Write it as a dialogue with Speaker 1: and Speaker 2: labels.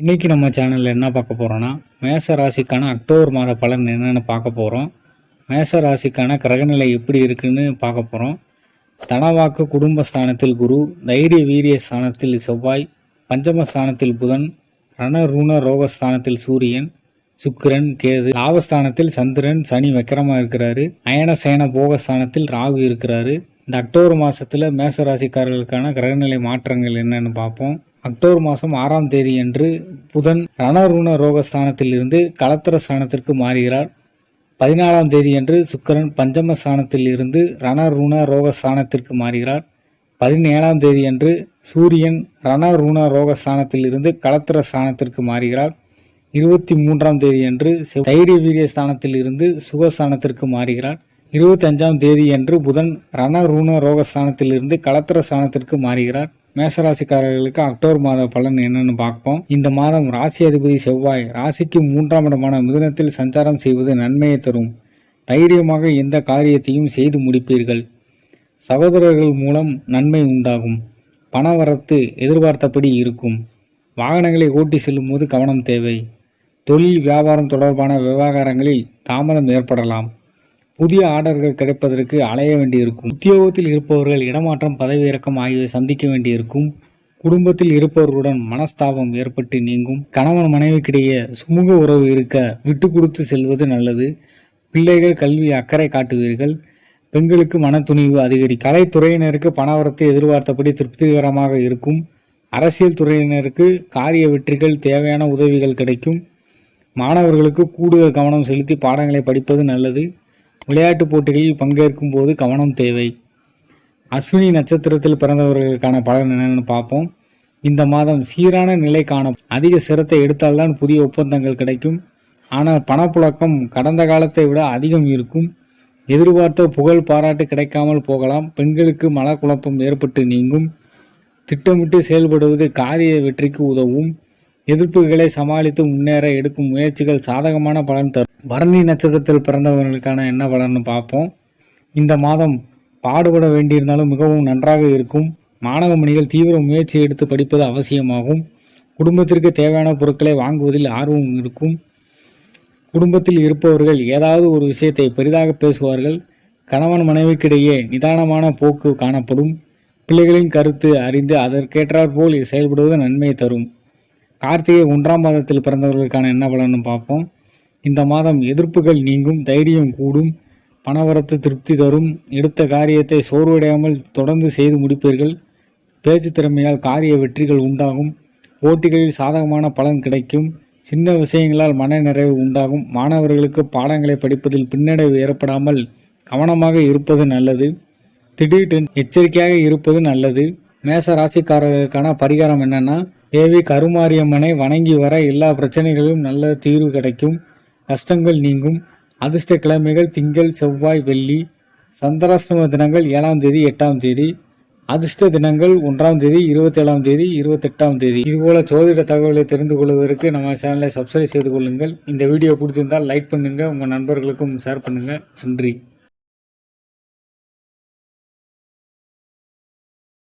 Speaker 1: இன்றைக்கி நம்ம சேனலில் என்ன பார்க்க போகிறோன்னா மேச ராசிக்கான அக்டோபர் மாத பலன் என்னென்னு பார்க்க போகிறோம் மேச ராசிக்கான கிரகநிலை எப்படி இருக்குன்னு பார்க்க போகிறோம் தனவாக்கு குடும்பஸ்தானத்தில் குரு தைரிய வீரிய ஸ்தானத்தில் செவ்வாய் பஞ்சமஸ்தானத்தில் புதன் ரணருண ரோகஸ்தானத்தில் சூரியன் சுக்கிரன் கேது. லாபஸ்தானத்தில் சந்திரன் சனி வக்கரமாக இருக்கிறாரு. அயன சேன போகஸ்தானத்தில் ராகு இருக்கிறாரு. இந்த அக்டோபர் மாதத்தில் மேச ராசிக்காரர்களுக்கான கிரகநிலை மாற்றங்கள் என்னென்னு பார்ப்போம். அக்டோபர் மாதம் ஆறாம் தேதி அன்று புதன் ரணருண ரோக ஸ்தானத்திலிருந்து களத்திர ஸ்தானத்திற்கு மாறுகிறார். பதினாலாம் தேதியன்று சுக்கரன் பஞ்சம ஸ்தானத்திலிருந்து ரணருண ரோகஸ்தானத்திற்கு மாறுகிறார். பதினேழாம் தேதியன்று சூரியன் ரணருண ரோகஸ்தானத்தில் இருந்து களத்திர ஸ்தானத்திற்கு மாறுகிறார். இருபத்தி மூன்றாம் தேதியன்று அன்று தைரிய வீரிய ஸ்தானத்தில் இருந்து சுகஸ்தானத்திற்கு மாறுகிறார். இருபத்தஞ்சாம் தேதி தேதியன்று புதன் ரணருண ரோகஸ்தானத்தில் இருந்து களத்திர ஸ்தானத்திற்கு மாறுகிறார். மேசராசிக்காரர்களுக்கு அக்டோபர் மாத பலன் என்னன்னு பார்ப்போம். இந்த மாதம் ராசி அதிபதி செவ்வாய் ராசிக்கு மூன்றாம் இடமான மிதுனத்தில் சஞ்சாரம் செய்வது நன்மையை தரும். தைரியமாக எந்த காரியத்தையும் செய்து முடிப்பீர்கள். சகோதரர்கள் மூலம் நன்மை உண்டாகும். பணவரத்து எதிர்பார்த்தபடி இருக்கும். வாகனங்களை ஓட்டி செல்லும்போது கவனம் தேவை. தொழில் வியாபாரம் தொடர்பான விவகாரங்களில் தாமதம் ஏற்படலாம். புதிய ஆர்டர்கள் கிடைப்பதற்கு அலைய வேண்டியிருக்கும். உத்தியோகத்தில் இருப்பவர்கள் இடமாற்றம் பதவி இறக்கம் ஆகியவை சந்திக்க வேண்டியிருக்கும். குடும்பத்தில் இருப்பவர்களுடன் மனஸ்தாபம் ஏற்பட்டு நீங்கும். கணவன் மனைவிக்கிடையே சுமூக உறவு இருக்க விட்டு கொடுத்து செல்வது நல்லது. பிள்ளைகள் கல்வி அக்கறை காட்டுவீர்கள். பெண்களுக்கு மனத்துணிவு அதிகரிக்கும். கலைத்துறையினருக்கு பணவரத்து எதிர்பார்த்தபடி திருப்திகரமாக இருக்கும். அரசியல் துறையினருக்கு காரிய வெற்றிகள் தேவையான உதவிகள் கிடைக்கும். மாணவர்களுக்கு கூடுதல் கவனம் செலுத்தி பாடங்களை படிப்பது நல்லது. விளையாட்டுப் போட்டிகளில் பங்கேற்கும் போது கவனம் தேவை. அஸ்வினி நட்சத்திரத்தில் பிறந்தவர்களுக்கான பலன் என்னென்னு பார்ப்போம். இந்த மாதம் சீரான நிலை காணும். அதிக சிரத்தை எடுத்தால்தான் புதிய ஒப்பந்தங்கள் கிடைக்கும். ஆனால் பணப்புழக்கம் கடந்த காலத்தை விட அதிகம் இருக்கும். எதிர்பார்த்த புகழ் பாராட்டு கிடைக்காமல் போகலாம். பெண்களுக்கு மனக்குழப்பம் ஏற்பட்டு நீங்கும். திட்டமிட்டு செயல்படுவது காரிய வெற்றிக்கு உதவும். எதிர்ப்புகளை சமாளித்து முன்னேற எடுக்கும் முயற்சிகள் சாதகமான பலன் தரும். பரணி நட்சத்திரத்தில் பிறந்தவர்களுக்கான என்ன பலன்னு பார்ப்போம். இந்த மாதம் பாடுபட வேண்டியிருந்தாலும் மிகவும் நன்றாக இருக்கும். மாணவ மணிகள் தீவிர முயற்சி எடுத்து படிப்பது அவசியமாகும். குடும்பத்திற்கு தேவையான பொருட்களை வாங்குவதில் ஆர்வம் இருக்கும். குடும்பத்தில் இருப்பவர்கள் ஏதாவது ஒரு விஷயத்தை பெரிதாக பேசுவார்கள். கணவன் மனைவிக்கிடையே நிதானமான போக்கு காணப்படும். பிள்ளைகளின் கருத்து அறிந்து அதற்கேற்றாற்போல் செயல்படுவது நன்மை தரும். கார்த்திகை ஒன்றாம் மாதத்தில் பிறந்தவர்களுக்கான என்ன பலன்னு பார்ப்போம். இந்த மாதம் எதிர்ப்புகள் நீங்கும் தைரியம் கூடும் பணவரத்து திருப்தி தரும். எடுத்த காரியத்தை சோர்வடையாமல் தொடர்ந்து செய்து முடிப்பீர்கள். பேச்சு திறமையால் காரிய வெற்றிகள் உண்டாகும். போட்டிகளில் சாதகமான பலன் கிடைக்கும். சின்ன விஷயங்களால் மன நிறைவு உண்டாகும். மாணவர்களுக்கு பாடங்களை படிப்பதில் பின்னடைவு ஏற்படாமல் கவனமாக இருப்பது நல்லது. திடீர் எச்சரிக்கையாக இருப்பது நல்லது. மேச ராசிக்காரர்களுக்கான பரிகாரம் என்னென்னா தேவி கருமாரியம்மனை வணங்கி வர எல்லா பிரச்சனைகளிலும் நல்ல தீர்வு கிடைக்கும். கஷ்டங்கள் நீங்கும். அதிர்ஷ்ட கிழமைகள் திங்கள் செவ்வாய் வெள்ளி சந்திராஷ்டம தினங்கள் ஏழாம் தேதி எட்டாம் தேதி அதிர்ஷ்ட தினங்கள் ஒன்றாம் தேதி இருபத்தேழாம் தேதி இருபத்தெட்டாம் தேதி. இதுபோல ஜோதிட தகவலை தெரிந்து கொள்வதற்கு நம்ம சேனலை சப்ஸ்கிரைப் செய்து கொள்ளுங்கள். இந்த வீடியோ பிடிச்சிருந்தால் லைக் பண்ணுங்கள் உங்கள் நண்பர்களுக்கும் ஷேர் பண்ணுங்கள் நன்றி.